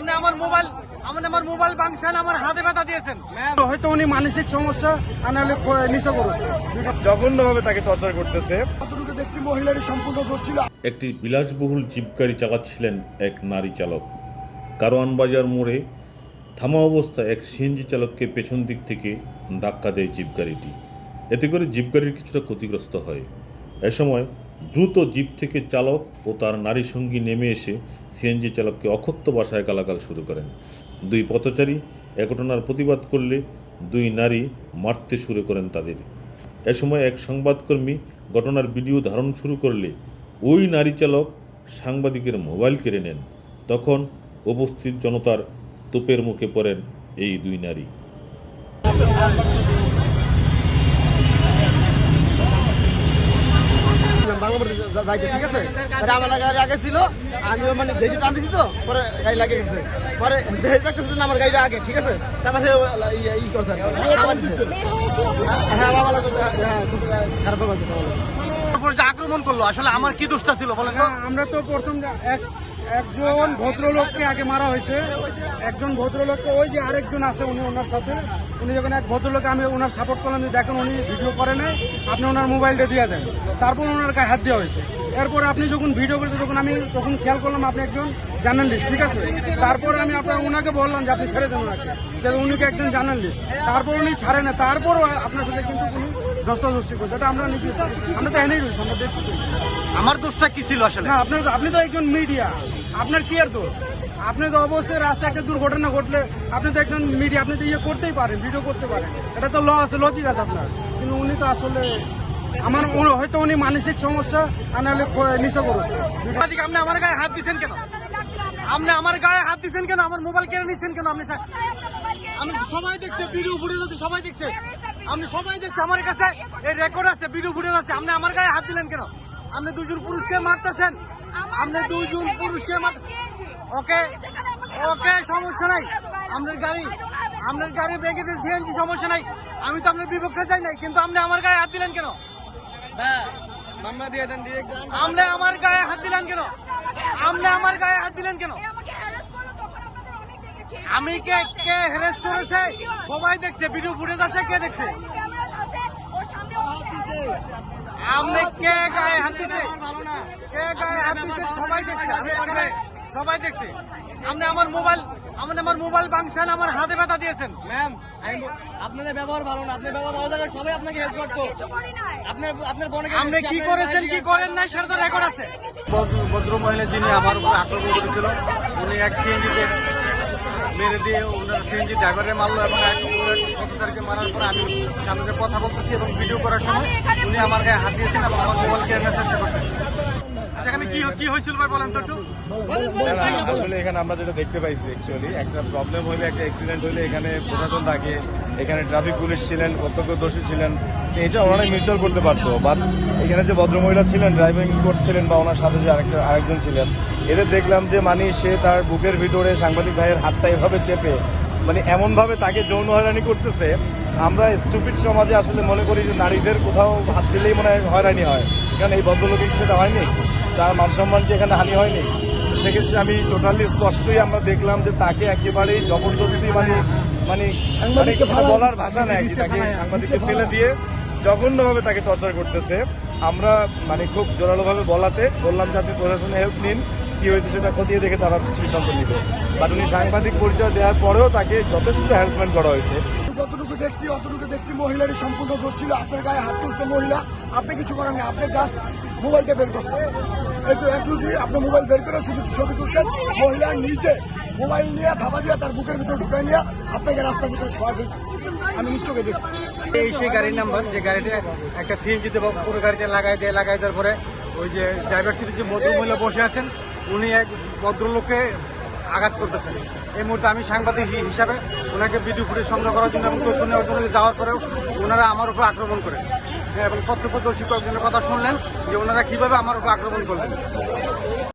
আপনি আমার মোবাইল আপনি আমার মোবাইল ভাঙছেন আমার হাতে ব্যথা দিয়েছেন। হয়তো উনি মানসিক সমস্যা আর নাহলে নিশা করছে জঘন্যভাবে তাকে টর্চার করতেছে। কতটুকু দেখছি মহিলারই সম্পূর্ণ দোষ ছিল। একটি বিলাসবহুল জিপ গাড়ি চালাচ্ছিলেন এক নারী চালক। কারওয়ান বাজার মোড়ে থামা অবস্থায় এক সিএনজি চালককে পেছন দিক থেকে ধাক্কা দেয় জিপ গাড়িটি এতে করে জিপ গাড়ির কিছুটা ক্ষতিগ্রস্ত হয়। এ সময় দ্রুত জিপ থেকে চালক ও তার নারী সঙ্গী নেমে এসে সিএনজি চালককে অকথ্য ভাষায় গালাগাল শুরু করেন। দুই পথচারী এ ঘটনার প্রতিবাদ করলে দুই নারী মারতে শুরু করেন তাদের। এ সময় এক সংবাদকর্মী ঘটনার ভিডিও ধারণ শুরু করলে ওই নারী চালক সাংবাদিকের মোবাইল কেড়ে নেন। তখন উপস্থিত জনতার তোপের মুখে পড়েন এই দুই নারী। যাইতে ঠিক আছে? পরে আমার গাড়ি আগে ছিল আমি মানে দেশে টান দিছি তো পরে গাড়ি লাগে গেছে। পরে দেশে থাকতেছে না আমার গাড়িটা আগে ঠিক আছে? তারপরে ই- করছে আমার দিচ্ছে হ্যাঁ আমার হ্যাঁ খুব খারাপ ব্যাপার আক্রমণ করল আসলে আমার কি দোষটা ছিল বলেন আমরা তো প্রথম যা- এক একজন ভদ্রলোককে আগে মারা হয়েছে। একজন ভদ্রলোককে, ওই যে আরেকজন আছে উনি ওনার সাথে। উনি যখন এক ভদ্রলোককে আমি ওনার সাপোর্ট করলাম যে দেখেন উনি ভিডিও করে নাই, আপনি ওনার মোবাইলটা দিয়ে দেন। তারপর ওনার গায়ে হাত দেওয়া হয়েছে। এরপর আপনি যখন ভিডিও করেছে যখন আমি তখন খেয়াল করলাম আপনি একজন জার্নালিস্ট ঠিক আছে? তারপরে আমি আপনার ওনাকে বললাম যে আপনি ছেড়ে দেন ওনাকে, যে উনিকে একজন জার্নালিস্ট তারপর উনি ছাড়ে না তারপর আপনার সাথে কিন্তু উনি দস্তাদস্তি করছে। এটা আমরা নিজে আমরা তো এনেই রয়েছি আমরা দেখছি। আমার দোষটা কি ছিল আসলে? না আপনার তো- আপনি তো একজন মিডিয়া আপনার কি আর দোষ? আপনি তো অবশ্যই রাস্তায় একটা দুর্ঘটনা ঘটলে আপনি তো একজন মিডিয়া আপনি তো ইয়ে করতেই পারেন ভিডিও করতে পারেন। এটা তো ল আছে লজিক আছে আপনার। কিন্তু উনি তো আসলে আমার হয়তো উনি মানসিক সমস্যা আর নাহলে নিশা করছে আপনি আমার গায়ে হাত দিচ্ছেন কেন? আপনি আমার গায়ে হাত দিচ্ছেন কেন? আমার মোবাইল কেড়ে নিচ্ছেন কেন আপনি আমি সবাই দেখছে ভিডিও ফুটেজ আছে সবাই দেখছে। আপনি সবাই দেখছে আমার কাছে এই রেকর্ড আছে ভিডিও ফুটেজ আছে। আপনি আমার গায়ে হাত দিলেন কেন? আপনি দুজন পুরুষকে মারতেছেন। আপনি দুজন পুরুষকে ওকে ওকে সমস্যা নাই। আপনার গাড়ি আপনার গাড়ি বেগে দিয়ে সিএনজি সমস্যা নাই। আমি তো আপনার বিপক্ষে যাই নাই কিন্তু আপনি আমার গায়ে হাত দিলেন কেন? মামলা দিয়ে দেন আপনি আমার গায়ে হাত দিলেন কেন? আপনি আমার গায়ে হাত দিলেন কেন? আমি কে কে হ্যারেস করেছে? সবাই দেখছে ভিডিও ফুটেজ আছে কে দেখছে? আপনি কে গায়ে হাত দিছে? কে গায়ে হাত দিছে? সবাই দেখছে আমি সবাই দেখছে। আপনি আমার মোবাইল আপনি আমার মোবাইল ভাঙছেন আমার হাতে ব্যথা দিয়েছেন। ম্যাম আপনাদের ব্যবহার ভালো না আপনার ব্যবহার ভালো থাকলে সবাই আপনাকে হেল্প করতো। আপনার আপনার বোনকে আপনি কি করেছেন কি করেন নাই সেটা তো রেকর্ড আছে। ভদ্র- ভদ্র মহিলা যিনি আমার উপর আক্রমণ করেছিল উনি এক সিএনজিতে মেরে দিয়ে ওনার সিএনজি ড্রাইভারে মারলো এবং এক পথচারীকে মারার পর আমি সামনে কথা বলতেছি এবং ভিডিও করার সময় উনি আমার গায়ে হাত দিয়েছেন এবং আমার মোবাইল কেড়ে নেওয়ার চেষ্টা করতেন সেখানে কি কি হয়েছিল ভাই বলেন তো একটু? না, না, আসলে এখানে আমরা যেটা দেখতে পাইছি একটা প্রবলেম একটা হলে এখানে প্রশাসন থাকে এখানে ট্রাফিক পুলিশ ছিলেন ছিলেন ওনারা পারতো বাট এখানে যে ভদ্রমহিলা ছিলেন ড্রাইভিং করছিলেন বা ওনার সাথে যে আরেকটা আরেকজন ছিলেন এদের দেখলাম যে মানে সে তার বুকের ভিতরে সাংবাদিক ভাইয়ের হাতটা এভাবে চেপে মানে এমনভাবে তাকে যৌন হয়রানি করতেছে। আমরা স্টুপিড সমাজে আসলে মনে করি যে নারীদের কোথাও হাত দিলেই মনে হয় হয়রানি হয়। কারণ এই ভদ্রলোকের সেটা হয়নি তার মান সম্মান কি এখানে হানি হয়নি। সেক্ষেত্রে আমি টোটালি স্পষ্টই আমরা দেখলাম যে তাকে একেবারেই জবরদস্তি মানে মানে মানে বলার ভাষা নেই। তাকে সাংবাদিককে ফেলে দিয়ে জঘন্যভাবে তাকে টর্চার করতেছে। আমরা মানে খুব জোরালোভাবে বলাতে বললাম যে আপনি প্রশাসনে হেল্প নিন। কি হয়েছে সেটা খতিয়ে দেখে তারা সিদ্ধান্ত নিবে বাট উনি সাংবাদিক পরিচয় দেওয়ার পরেও তাকে যথেষ্ট হ্যারাসমেন্ট করা হয়েছে। যতটুকু দেখছি অতটুকু দেখছি মহিলারই সম্পূর্ণ দোষ ছিল। আপনার গায়ে হাত তুলছে মহিলা। আপনি কিছু করেন না। আপনি জাস্ট মোবাইলটা বের করছেন। একটু একটু দিয়ে আপনি মোবাইল বের করে শুধু ছবি তুলছেন। মহিলা নিজে মোবাইল নিয়ে থাবা দিয়ে তার বুকের ভিতরে ঢুকাই নিয়ে আপনাকে রাস্তার ভিতরে শোয়া ফেলছে। আমি নিশ্চয়ই দেখছি। এই সেই গাড়ির নাম্বার যে গাড়িটা একটা সিএনজিতে পুরো গাড়িতে লাগাই দিয়ে লাগাই দেওয়ার পরে ওই যে ড্রাইভার সিটে যে মহিলা বসে আছেন উনি এক ভদ্রলোককে আঘাত করতেছেন। এই মুহূর্তে আমি সাংবাদিক হিসাবে ওনাকে ভিডিও ফুটেজ সংগ্রহ করার জন্য এবং তথ্য নেওয়ার জন্য যাওয়ার পরেও ওনারা আমার উপর আক্রমণ করেন হ্যাঁ, এবং প্রত্যক্ষদর্শী কয়েকজনের কথা শুনলেন যে ওনারা কীভাবে আমার উপর আক্রমণ করলেন।